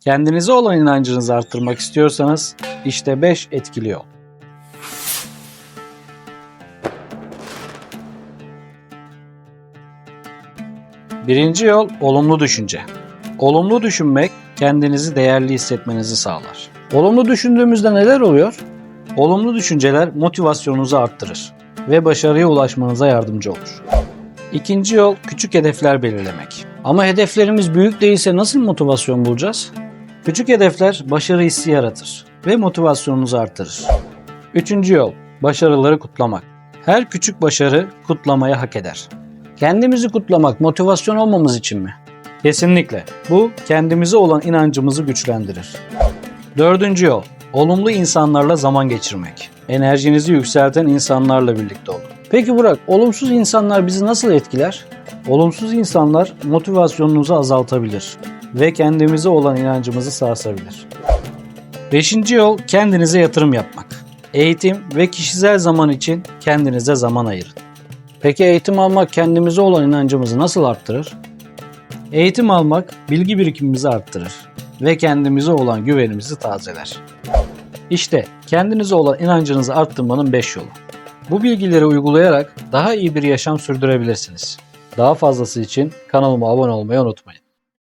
Kendinize olan inancınızı arttırmak istiyorsanız işte 5 etkili yol. Birinci yol olumlu düşünce. Olumlu düşünmek kendinizi değerli hissetmenizi sağlar. Olumlu düşündüğümüzde neler oluyor? Olumlu düşünceler motivasyonunuzu arttırır ve başarıya ulaşmanıza yardımcı olur. İkinci yol küçük hedefler belirlemek. Ama hedeflerimiz büyük değilse nasıl motivasyon bulacağız? Küçük hedefler başarı hissi yaratır ve motivasyonunuzu artırır. Üçüncü yol başarıları kutlamak. Her küçük başarı kutlamayı hak eder. Kendimizi kutlamak motivasyon olmamız için mi? Kesinlikle. Bu kendimize olan inancımızı güçlendirir. Dördüncü yol olumlu insanlarla zaman geçirmek. Enerjinizi yükselten insanlarla birlikte olun. Peki Burak, olumsuz insanlar bizi nasıl etkiler? Olumsuz insanlar motivasyonunuzu azaltabilir ve kendimize olan inancımızı sarsabilir. Beşinci yol kendinize yatırım yapmak. Eğitim ve kişisel zaman için kendinize zaman ayırın. Peki eğitim almak kendimize olan inancımızı nasıl arttırır? Eğitim almak bilgi birikimimizi arttırır ve kendimize olan güvenimizi tazeler. İşte kendinize olan inancınızı arttırmanın 5 yolu. Bu bilgileri uygulayarak daha iyi bir yaşam sürdürebilirsiniz. Daha fazlası için kanalıma abone olmayı unutmayın.